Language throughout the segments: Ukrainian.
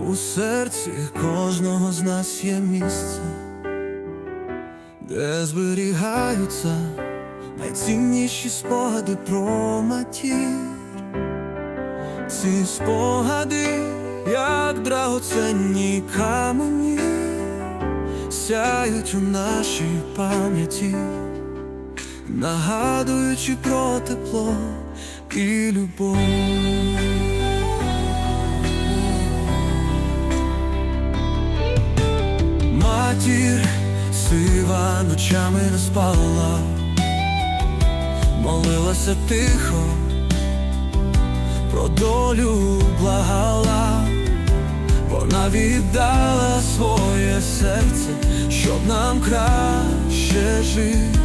У серці кожного з нас є місце, де зберігаються найцінніші спогади про матір. Ці спогади, як драгоценні камені, сяють у нашій пам'яті, нагадуючи про тепло і любов. Матір сива ночами не спала, молилася тихо, про долю благала, вона віддала своє серце, щоб нам краще жити,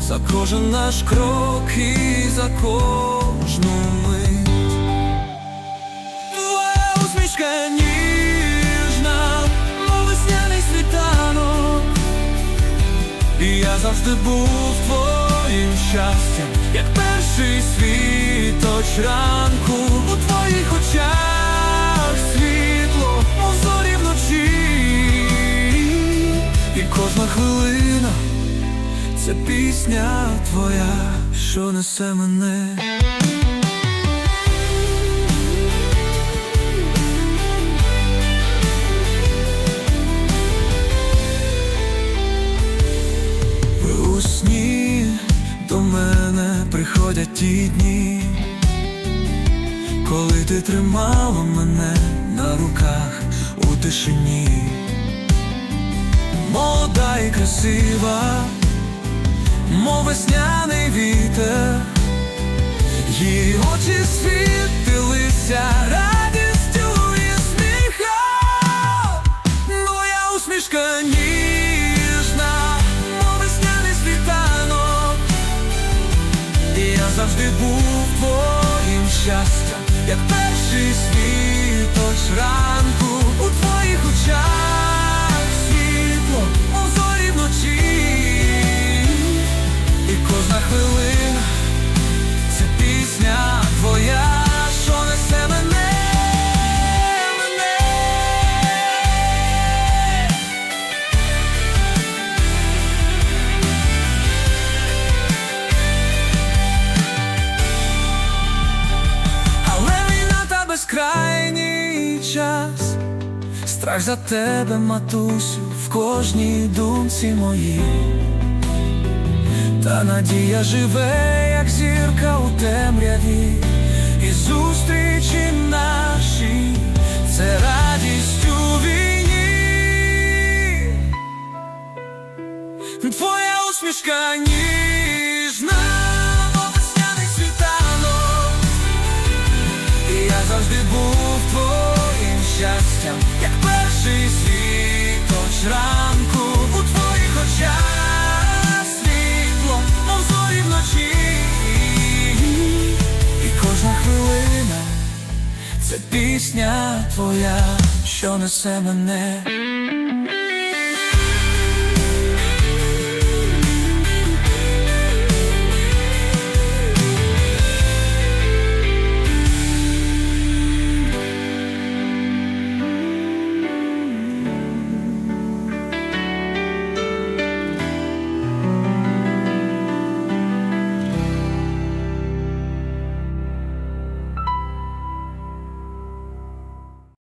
за кожен наш крок і за кожну І я завжди був твоїм щастям, як перший світоч ранку у твоїх очах світло, мов зорі вночі, і кожна хвилина це пісня твоя, що несе мене. Приходять ті дні, коли ти тримала мене на руках у тишині, молода і красива, мов весняний вітер, її очі світилися завжди був твоїм щастям, як перший світоч ранку у твоїх очах світло, у зорі вночі, і кожна хвилина час, страх за тебе, матусю, в кожній думці моїй. Та надія живе, як зірка у темряві, і зустрічі наші це радість у війні. Твоя усмішка ніжна, завжди був це пісня твоя, що несе мене.